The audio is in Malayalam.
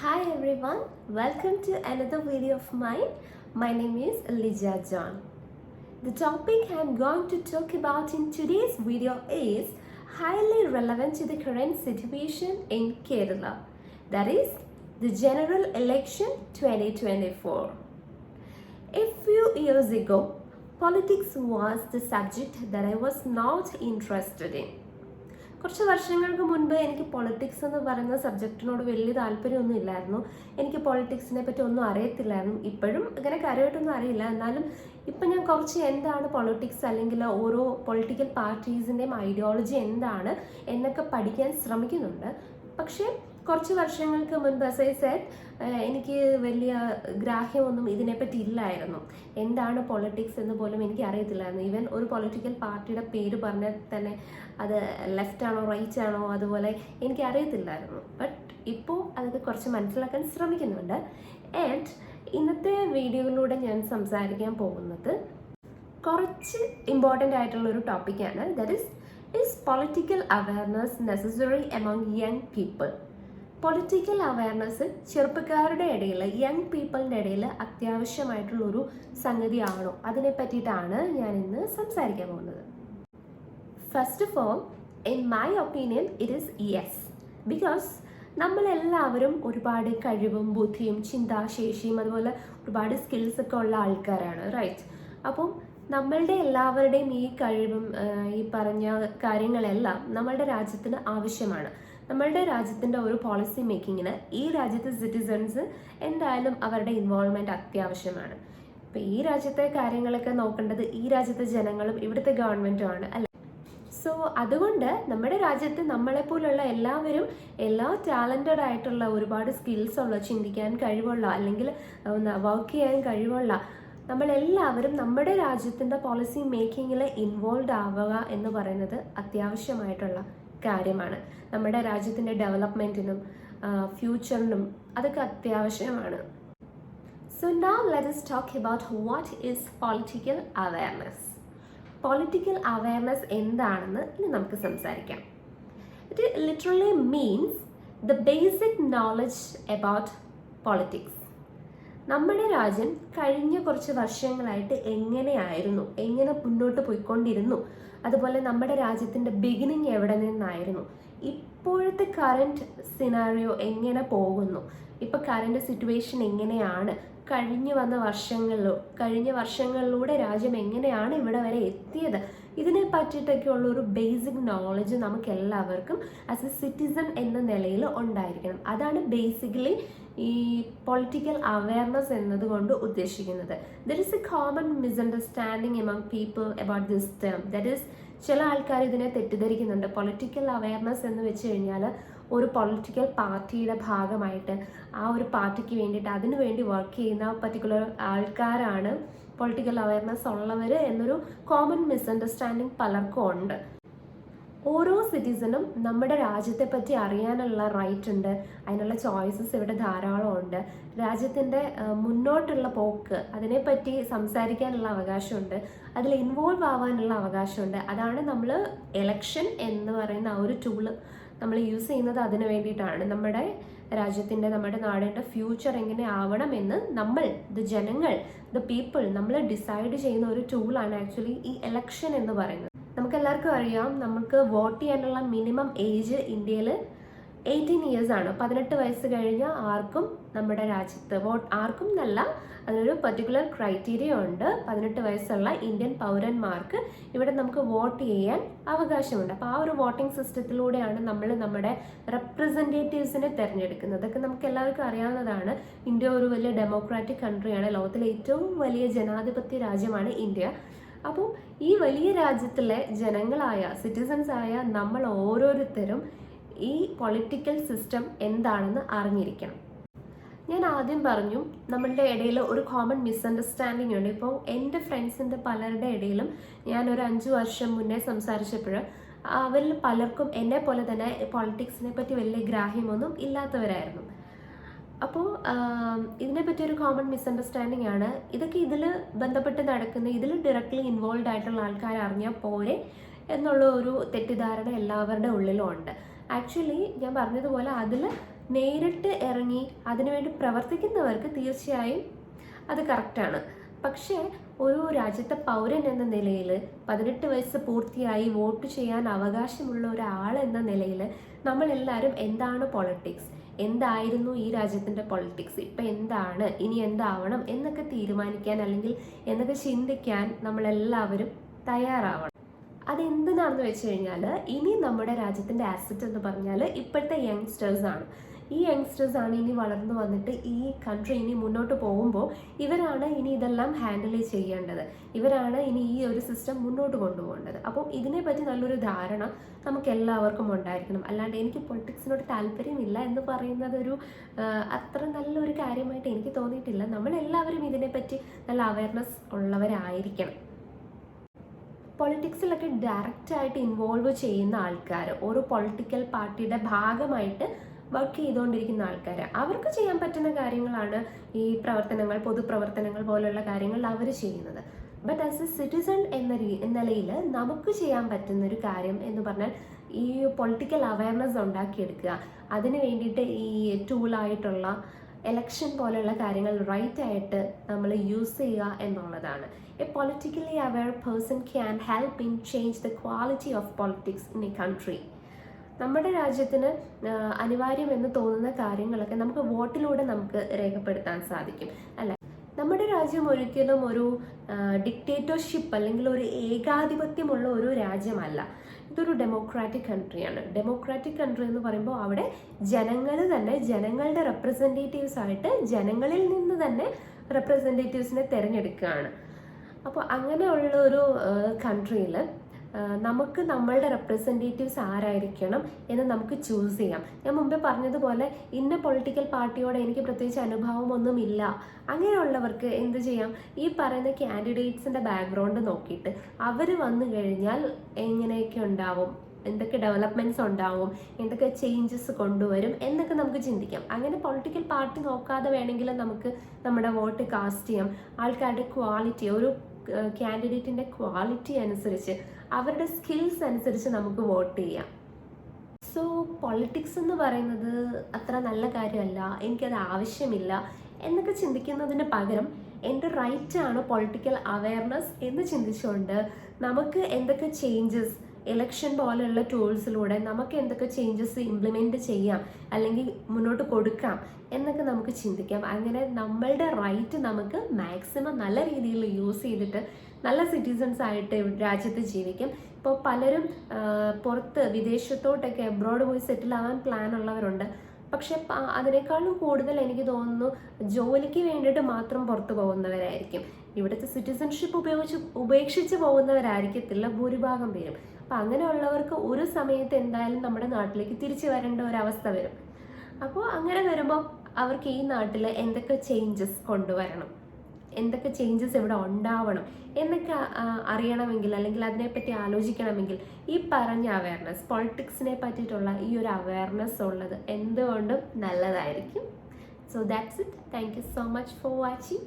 Hi everyone, welcome to another video of mine. My name is Lija John. The topic I'm going to talk about in today's video is highly relevant to the current situation in Kerala. That is the general election 2024. A few years ago, politics was the subject that I was not interested in. കുറച്ച് വർഷങ്ങൾക്ക് മുൻപ് എനിക്ക് പൊളിറ്റിക്സ് എന്ന് പറയുന്ന സബ്ജക്റ്റിനോട് വലിയ താല്പര്യമൊന്നും ഇല്ലായിരുന്നു. എനിക്ക് പൊളിറ്റിക്സിനെ പറ്റി ഒന്നും അറിയത്തില്ലായിരുന്നു. ഇപ്പോഴും അങ്ങനെ കാര്യമായിട്ടൊന്നും അറിയില്ല. എന്നാലും ഇപ്പം ഞാൻ കുറച്ച് എന്താണ് പൊളിറ്റിക്സ് അല്ലെങ്കിൽ ഓരോ പൊളിറ്റിക്കൽ പാർട്ടീസിന്റെയും ഐഡിയോളജി എന്താണ് എന്നൊക്കെ പഠിക്കാൻ ശ്രമിക്കുന്നുണ്ട്. പക്ഷേ കുറച്ച് വർഷങ്ങൾക്ക് മുൻപ് എസ് ഐ സെറ്റ് എനിക്ക് വലിയ ഗ്രാഹ്യമൊന്നും ഇതിനെപ്പറ്റി ഇല്ലായിരുന്നു. എന്താണ് പൊളിറ്റിക്സ് എന്ന് പോലും എനിക്ക് അറിയത്തില്ലായിരുന്നു. ഈവൻ ഒരു പൊളിറ്റിക്കൽ പാർട്ടിയുടെ പേര് പറഞ്ഞാൽ തന്നെ അത് ലെഫ്റ്റ് ആണോ റൈറ്റ് ആണോ അതുപോലെ എനിക്ക് അറിയത്തില്ലായിരുന്നു. ബട്ട് ഇപ്പോൾ അതൊക്കെ കുറച്ച് മനസ്സിലാക്കാൻ ശ്രമിക്കുന്നുണ്ട്. ആൻഡ് ഇന്നത്തെ വീഡിയോയിലൂടെ ഞാൻ സംസാരിക്കാൻ പോകുന്നത് കുറച്ച് ഇമ്പോർട്ടന്റ് ആയിട്ടുള്ള ഒരു ടോപ്പിക്കാണ് that is is political awareness necessary among young people political awareness ചെറുപ്പക്കാരുടെ ഇടയിൽ യങ് പീപ്പിളിന്റെ ഇടയിൽ അത്യാവശ്യമായിട്ടുള്ളൊരു സംഗതിയാണോ അതിനെ പറ്റിയിട്ടാണ് ഞാൻ ഇന്ന് സംസാരിക്കാൻ പോകുന്നത്. First of all in my opinion it is yes because നമ്മളെല്ലാവരും ഒരുപാട് കഴിവും ബുദ്ധിയും ചിന്താശേഷിയും അതുപോലെ ഒരുപാട് സ്കിൽസ് ഒക്കെ ഉള്ള ആൾക്കാരാണ് റൈറ്റ് അപ്പം നമ്മളുടെ എല്ലാവരുടെയും ഈ കഴിവും ഈ പറഞ്ഞ കാര്യങ്ങളെല്ലാം നമ്മളുടെ രാജ്യത്തിന് ആവശ്യമാണ്. നമ്മളുടെ രാജ്യത്തിന്റെ ഒരു പോളിസി മേക്കിങ്ങിന് ഈ രാജ്യത്തെ സിറ്റിസൺസ് എന്തായാലും അവരുടെ ഇൻവോൾവ്മെന്റ് അത്യാവശ്യമാണ്. ഇപ്പം ഈ രാജ്യത്തെ കാര്യങ്ങളൊക്കെ നോക്കേണ്ടത് ഈ രാജ്യത്തെ ജനങ്ങളും ഇവിടുത്തെ ഗവൺമെന്റുമാണ് അല്ല? സോ അതുകൊണ്ട് നമ്മുടെ രാജ്യത്ത് നമ്മളെപ്പോലുള്ള എല്ലാവരും എല്ലാ ടാലന്റഡ് ആയിട്ടുള്ള ഒരുപാട് സ്കിൽസ് ഉള്ള ചിന്തിക്കാൻ കഴിവുള്ള അല്ലെങ്കിൽ വർക്ക് ചെയ്യാൻ കഴിവുള്ള നമ്മളെല്ലാവരും നമ്മുടെ രാജ്യത്തിന്റെ പോളിസി മേക്കിങ്ങിൽ ഇൻവോൾവ് ആവുക എന്ന് പറയുന്നത് അത്യാവശ്യമായിട്ടുള്ള കാര്യമാണ്. നമ്മുടെ രാജ്യത്തിന്റെ ഡെവലപ്മെന്റിനും ഫ്യൂച്ചറിനും അതൊക്കെ അത്യാവശ്യമാണ്. So now let us talk about what is political awareness political awareness എന്താണെന്ന് ഇനി നമുക്ക് സംസാരിക്കാം. It literally means the basic knowledge about politics നമ്മുടെ രാജ്യം കഴിഞ്ഞ കുറച്ച് വർഷങ്ങളായിട്ട് എങ്ങനെയായിരുന്നു? എങ്ങനെ മുന്നോട്ട് പോയിക്കൊണ്ടിരുന്നു? അതുപോലെ നമ്മുടെ രാജ്യത്തിന്റെ ബിഗിനിങ് എവിടെ നിന്നായിരുന്നു? ഇപ്പോഴത്തെ കറണ്ട് സിനാറിയോ എങ്ങനെ പോകുന്നു? ഇപ്പോൾ കറണ്ട് സിറ്റുവേഷൻ എങ്ങനെയാണ്? കഴിഞ്ഞു വന്ന വർഷങ്ങളിലോ കഴിഞ്ഞ വർഷങ്ങളിലൂടെ രാജ്യം എങ്ങനെയാണ് ഇവിടെ വരെ എത്തിയത്? ഇതിനെ പറ്റിയിട്ടൊക്കെ ഉള്ള ഒരു ബേസിക് നോളജ് നമുക്ക് എല്ലാവർക്കും ആസ് എ സിറ്റിസൺ എന്ന നിലയിൽ ഉണ്ടായിരിക്കണം. അതാണ് ബേസിക്കലി ഈ പൊളിറ്റിക്കൽ അവയർനെസ് എന്നതുകൊണ്ട് ഉദ്ദേശിക്കുന്നത്. There is a common misunderstanding among people about this term that is ചില ആൾക്കാർ ഇതിനെ തെറ്റിദ്ധരിക്കുന്നുണ്ട്. പൊളിറ്റിക്കൽ അവയർനെസ് എന്ന് വെച്ച് കഴിഞ്ഞാൽ ഒരു പൊളിറ്റിക്കൽ പാർട്ടിയുടെ ഭാഗമായിട്ട് ആ ഒരു പാർട്ടിക്ക് വേണ്ടിയിട്ട് അതിനു വേണ്ടി വർക്ക് ചെയ്യുന്ന പർട്ടിക്കുലർ ആൾക്കാരാണ് പൊളിറ്റിക്കൽ അവയർനെസ് ഉള്ളവർ എന്നൊരു കോമൺ മിസ്അണ്ടർസ്റ്റാൻഡിങ് പലർക്കും ഉണ്ട്. ഓരോ സിറ്റിസണും നമ്മുടെ രാജ്യത്തെ പറ്റി അറിയാനുള്ള റൈറ്റ് ഉണ്ട്. അതിനുള്ള ചോയ്സസ് ഇവിടെ ധാരാളം ഉണ്ട്. രാജ്യത്തിന്റെ മുന്നോട്ടുള്ള പോക്ക് അതിനെപ്പറ്റി സംസാരിക്കാനുള്ള അവകാശമുണ്ട്. അതിൽ ഇൻവോൾവ് ആവാനുള്ള അവകാശമുണ്ട്. അതാണ് നമ്മൾ എലക്ഷൻ എന്ന് പറയുന്ന ആ ഒരു ടൂൾ നമ്മൾ യൂസ് ചെയ്യുന്നത് അതിന് വേണ്ടിയിട്ടാണ്. നമ്മുടെ രാജ്യത്തിന്റെ നമ്മുടെ നാടിന്റെ ഫ്യൂച്ചർ എങ്ങനെ ആവണമെന്ന് നമ്മൾ ദ ജനങ്ങൾ ദ പീപ്പിൾ നമ്മൾ ഡിസൈഡ് ചെയ്യുന്ന ഒരു ടൂളാണ് ആക്ച്വലി ഈ എലക്ഷൻ എന്ന് പറയുന്നത്. നമുക്ക് എല്ലാവർക്കും അറിയാം നമുക്ക് വോട്ട് ചെയ്യാനുള്ള മിനിമം ഏജ് ഇന്ത്യയിൽ എയ്റ്റീൻ ഇയേഴ്സ് ആണ്. പതിനെട്ട് വയസ്സ് കഴിഞ്ഞ ആർക്കും നമ്മുടെ രാജ്യത്ത് വോട്ട് ആർക്കും എന്നല്ല അതിനൊരു പെർട്ടിക്കുലർ ക്രൈറ്റീരിയ ഉണ്ട്. പതിനെട്ട് വയസ്സുള്ള ഇന്ത്യൻ പൗരന്മാർക്ക് ഇവിടെ നമുക്ക് വോട്ട് ചെയ്യാൻ അവകാശമുണ്ട്. അപ്പോൾ ആ ഒരു വോട്ടിംഗ് സിസ്റ്റത്തിലൂടെയാണ് നമ്മൾ നമ്മുടെ റെപ്രസെന്റേറ്റീവ്സിനെ തിരഞ്ഞെടുക്കുന്നത്. അതൊക്കെ നമുക്ക് എല്ലാവർക്കും അറിയാവുന്നതാണ്. ഇന്ത്യ ഒരു വലിയ ഡെമോക്രാറ്റിക് കൺട്രിയാണ് ലോകത്തിലെ ഏറ്റവും വലിയ ജനാധിപത്യ രാജ്യമാണ് ഇന്ത്യ. അപ്പോൾ ഈ വലിയ രാജ്യത്തിലെ ജനങ്ങളായ സിറ്റിസൺസ് ആയ നമ്മൾ ഓരോരുത്തരും ഈ പൊളിറ്റിക്കൽ സിസ്റ്റം എന്താണെന്ന് അറിഞ്ഞിരിക്കണം. ഞാൻ ആദ്യം പറഞ്ഞു നമ്മളുടെ ഇടയിൽ ഒരു കോമൺ മിസ്അണ്ടർസ്റ്റാൻഡിങ് ഉണ്ട്. ഇപ്പോൾ എന്റെ ഫ്രണ്ട്സിന്റെ പലരുടെ ഇടയിലും ഞാൻ ഒരു അഞ്ച് വർഷം മുന്നേ സംസാരിച്ചപ്പോൾ അവരിൽ പലർക്കും എന്നെ പോലെ തന്നെ പൊളിറ്റിക്സിനെ പറ്റി വലിയ ഗ്രാഹ്യമൊന്നും ഇല്ലാത്തവരായിരുന്നു. അപ്പോൾ ഇതിനെപ്പറ്റി ഒരു കോമൺ മിസ്അണ്ടർസ്റ്റാൻഡിങ് ആണ്. ഇതൊക്കെ ഇതിൽ ബന്ധപ്പെട്ട് നടക്കുന്ന ഇതിൽ ഡയറക്റ്റ്ലി ഇൻവോൾവ് ആയിട്ടുള്ള ആൾക്കാർ അറിഞ്ഞാൽ പോരെ എന്നുള്ള ഒരു തെറ്റിദ്ധാരണ എല്ലാവരുടെ ഉള്ളിലും ഉണ്ട്. ആക്ച്വലി ഞാൻ പറഞ്ഞതുപോലെ അതിൽ നേരിട്ട് ഇറങ്ങി അതിനുവേണ്ടി പ്രവർത്തിക്കുന്നവർക്ക് തീർച്ചയായും അത് കറക്റ്റാണ് പക്ഷേ ഒരു രാജ്യത്തെ പൗരൻ എന്ന നിലയിൽ പതിനെട്ട് വയസ്സ് പൂർത്തിയായി വോട്ട് ചെയ്യാൻ അവകാശമുള്ള ഒരാൾ എന്ന നിലയിൽ നമ്മളെല്ലാവരും എന്താണ് പൊളിറ്റിക്സ് എന്തായിരുന്നു ഈ രാജ്യത്തിന്റെ പൊളിറ്റിക്സ് ഇപ്പം എന്താണ്? ഇനി എന്താവണം? എന്നൊക്കെ തീരുമാനിക്കാൻ അല്ലെങ്കിൽ എന്നൊക്കെ ചിന്തിക്കാൻ നമ്മളെല്ലാവരും തയ്യാറാവണം. അതെന്തിനാണെന്ന് വെച്ച് കഴിഞ്ഞാൽ ഇനി നമ്മുടെ രാജ്യത്തിന്റെ ആസറ്റ് എന്ന് പറഞ്ഞാൽ ഇപ്പോഴത്തെ യങ്സ്റ്റേഴ്സ് ആണ്. ഈ യങ്സ്റ്റേഴ്സ് ആണ് ഇനി വളർന്നു വന്നിട്ട് ഈ കൺട്രി ഇനി മുന്നോട്ട് പോകുമ്പോൾ ഇവരാണ് ഇനി ഇതെല്ലാം ഹാൻഡിൽ ചെയ്യേണ്ടത്. ഇവരാണ് ഇനി ഈ ഒരു സിസ്റ്റം മുന്നോട്ട് കൊണ്ടുപോകേണ്ടത്. അപ്പോൾ ഇതിനെപ്പറ്റി നല്ലൊരു ധാരണ നമുക്ക് എല്ലാവർക്കും ഉണ്ടായിരിക്കണം. അല്ലാണ്ട് എനിക്ക് പൊളിറ്റിക്സിനോട് താല്പര്യമില്ല എന്ന് പറയുന്നത് ഒരു അത്ര നല്ലൊരു കാര്യമായിട്ട് എനിക്ക് തോന്നിയിട്ടില്ല. നമ്മളെല്ലാവരും ഇതിനെപ്പറ്റി നല്ല അവയർനെസ് ഉള്ളവരായിരിക്കണം. പൊളിറ്റിക്സിലൊക്കെ ഡയറക്റ്റ് ആയിട്ട് ഇൻവോൾവ് ചെയ്യുന്ന ആൾക്കാർ ഒരു പൊളിറ്റിക്കൽ പാർട്ടിയുടെ ഭാഗമായിട്ട് വർക്ക് ചെയ്തുകൊണ്ടിരിക്കുന്ന ആൾക്കാർ അവർക്ക് ചെയ്യാൻ പറ്റുന്ന കാര്യങ്ങളാണ് ഈ പ്രവർത്തനങ്ങൾ പൊതുപ്രവർത്തനങ്ങൾ പോലുള്ള കാര്യങ്ങൾ അവർ ചെയ്യുന്നത്. ബട്ട് ആസ് എ സിറ്റിസൺ എന്ന നിലയിൽ നമുക്ക് ചെയ്യാൻ പറ്റുന്ന ഒരു കാര്യം എന്ന് പറഞ്ഞാൽ ഈ പൊളിറ്റിക്കൽ അവയർനെസ് ഉണ്ടാക്കിയെടുക്കുക. അതിന് വേണ്ടിയിട്ട് ഈ ടൂളായിട്ടുള്ള എലക്ഷൻ പോലെയുള്ള കാര്യങ്ങൾ റൈറ്റ് ആയിട്ട് നമ്മൾ യൂസ് ചെയ്യുക എന്നുള്ളതാണ്. A politically aware person can help in change the quality of politics in a country നമ്മുടെ രാജ്യത്തിന് അനിവാര്യം അനിവാര്യമെന്ന് തോന്നുന്ന കാര്യങ്ങളൊക്കെ നമുക്ക് വോട്ടിലൂടെ നമുക്ക് രേഖപ്പെടുത്താൻ സാധിക്കും. അല്ല നമ്മുടെ രാജ്യം ഒരിക്കലും ഒരു ഡിക്റ്റേറ്റർഷിപ്പ് അല്ലെങ്കിൽ ഒരു ഏകാധിപത്യമുള്ള ഒരു രാജ്യമല്ല. ഇതൊരു ഡെമോക്രാറ്റിക് കൺട്രിയാണ് ഡെമോക്രാറ്റിക് കൺട്രി എന്ന് പറയുമ്പോൾ അവിടെ ജനങ്ങൾ തന്നെ ജനങ്ങളുടെ റെപ്രസെന്റേറ്റീവ്സ് ആയിട്ട് ജനങ്ങളിൽ നിന്ന് തന്നെ റെപ്രസെന്റേറ്റീവ്സിനെ തിരഞ്ഞെടുക്കുകയാണ്. അപ്പോൾ അങ്ങനെയുള്ള ഒരു കൺട്രിയിൽ നമുക്ക് നമ്മളുടെ റെപ്രസെന്റേറ്റീവ്സ് ആരായിരിക്കണം എന്ന് നമുക്ക് ചൂസ് ചെയ്യാം. ഞാൻ മുമ്പേ പറഞ്ഞതുപോലെ ഇന്ന പൊളിറ്റിക്കൽ പാർട്ടിയോട് എനിക്ക് പ്രത്യേകിച്ച് അനുഭവമൊന്നുമില്ല. അങ്ങനെയുള്ളവർക്ക് എന്ത് ചെയ്യാം? ഈ പറയുന്ന കാൻഡിഡേറ്റ്സിന്റെ ബാക്ക്ഗ്രൗണ്ട് നോക്കിയിട്ട് അവർ വന്നു കഴിഞ്ഞാൽ എങ്ങനെയൊക്കെ ഉണ്ടാവും? എന്തൊക്കെ ഡെവലപ്മെന്റ്സ് ഉണ്ടാവും? എന്തൊക്കെ ചേഞ്ചസ് കൊണ്ടുവരും? എന്നൊക്കെ നമുക്ക് ചിന്തിക്കാം. അങ്ങനെ പൊളിറ്റിക്കൽ പാർട്ടി നോക്കാതെ വേണമെങ്കിലും നമുക്ക് നമ്മുടെ വോട്ട് കാസ്റ്റ് ചെയ്യാം. ആൾക്കാരുടെ ക്വാളിറ്റി ഒരു കാൻഡിഡേറ്റിന്റെ ക്വാളിറ്റി അനുസരിച്ച് അവരുടെ സ്കിൽസ് അനുസരിച്ച് നമുക്ക് വോട്ട് ചെയ്യാം. സോ പൊളിറ്റിക്സ് എന്ന് പറയുന്നത് അത്ര നല്ല കാര്യമല്ല. എനിക്കത് ആവശ്യമില്ല. എന്നൊക്കെ ചിന്തിക്കുന്നതിന് പകരം എന്റെ റൈറ്റ് ആണ് പൊളിറ്റിക്കൽ അവയർനെസ് എന്ന് ചിന്തിച്ചുകൊണ്ട് നമുക്ക് എന്തൊക്കെ ചേഞ്ചസ് ഇലക്ഷൻ പോലെയുള്ള ടൂൾസിലൂടെ നമുക്ക് എന്തൊക്കെ ചേഞ്ചസ് ഇംപ്ലിമെന്റ് ചെയ്യാം അല്ലെങ്കിൽ മുന്നോട്ട് കൊടുക്കാം എന്നൊക്കെ നമുക്ക് ചിന്തിക്കാം. അങ്ങനെ നമ്മളുടെ റൈറ്റ് നമുക്ക് മാക്സിമം നല്ല രീതിയിൽ യൂസ് ചെയ്തിട്ട് നല്ല സിറ്റിസൺസ് ആയിട്ട് രാജ്യത്ത് ജീവിക്കും. ഇപ്പോൾ പലരും പുറത്ത് വിദേശത്തോട്ടൊക്കെ എബ്രോഡ് പോയി സെറ്റിൽ ആവാൻ പ്ലാൻ ഉള്ളവരുണ്ട്. പക്ഷെ അതിനേക്കാളും കൂടുതൽ എനിക്ക് തോന്നുന്നു ജോലിക്ക് വേണ്ടിയിട്ട് മാത്രം പുറത്തു പോകുന്നവരായിരിക്കും. ഇവിടുത്തെ സിറ്റിസൺഷിപ്പ് ഉപയോഗിച്ച് ഉപേക്ഷിച്ച് പോകുന്നവരായിരിക്കത്തില്ല ഭൂരിഭാഗം പേരും. അപ്പം അങ്ങനെയുള്ളവർക്ക് ഒരു സമയത്ത് എന്തായാലും നമ്മുടെ നാട്ടിലേക്ക് തിരിച്ചു വരേണ്ട ഒരവസ്ഥ വരും. അപ്പോൾ അങ്ങനെ വരുമ്പോൾ അവർക്ക് ഈ നാട്ടിൽ എന്തൊക്കെ ചേഞ്ചസ് കൊണ്ടുവരണം? എന്തൊക്കെ ചേഞ്ചസ് ഇവിടെ ഉണ്ടാവണം? എന്നൊക്കെ അറിയണമെങ്കിൽ അല്ലെങ്കിൽ അതിനെപ്പറ്റി ആലോചിക്കണമെങ്കിൽ ഈ പറഞ്ഞ അവയർനെസ് പൊളിറ്റിക്സിനെ പറ്റിയിട്ടുള്ള ഈ ഒരു അവയർനെസ് ഉള്ളത് എന്തുകൊണ്ടും നല്ലതായിരിക്കും. So that's it thank you so much for watching